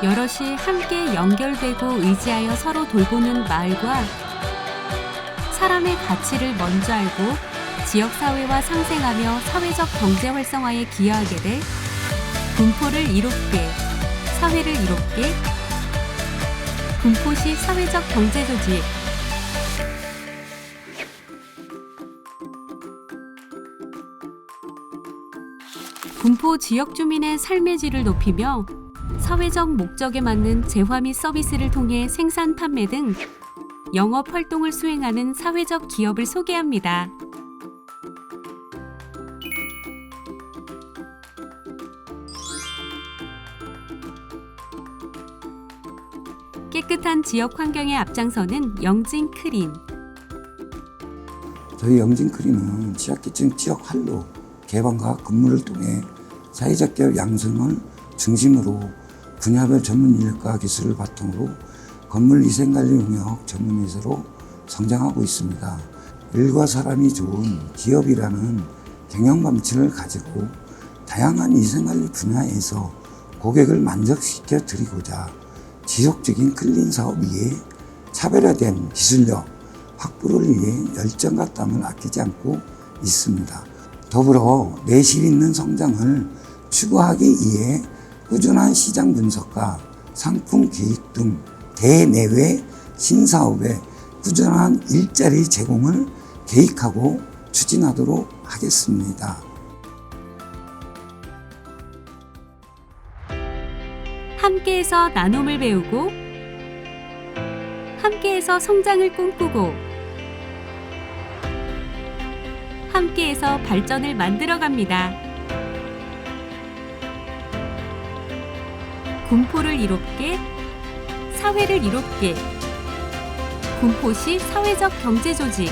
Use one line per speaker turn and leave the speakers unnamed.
여럿이 함께 연결되고 의지하여 서로 돌보는 마을과 사람의 가치를 먼저 알고 지역 사회와 상생하며 사회적 경제 활성화에 기여하게 돼 군포를 이롭게 사회를 이롭게 군포시 사회적 경제 조직. 군포 지역 주민의 삶의 질을 높이며 사회적 목적에 맞는 재화 및 서비스를 통해 생산 판매 등 영업 활동을 수행하는 사회적 기업을 소개합니다. 깨끗한 지역 환경에 앞장서는 영진 크린.
저희 영진크리는 취약계층 지역 할로 개방과 근무를 통해 사회적 기업 양성을 중심으로 분야별 전문 인력과 기술을 바탕으로 건물 위생 관리 용역 전문 회사로 성장하고 있습니다. 일과 사람이 좋은 기업이라는 경영 방침을 가지고 다양한 위생관리 분야에서 고객을 만족시켜 드리고자 지속적인 클린 사업 위에 차별화된 기술력 확보를 위해 열정과 땀을 아끼지 않고 있습니다. 더불어 내실 있는 성장을 추구하기 위해 꾸준한 시장 분석과 상품 기획 등 대내외 신사업에 꾸준한 일자리 제공을 계획하고 추진하도록 하겠습니다.
함께해서 나눔을 배우고 함께해서 성장을 꿈꾸고 함께해서 발전을 만들어 갑니다. 군포를 이롭게 사회를 이롭게. 군포시 사회적 경제 조직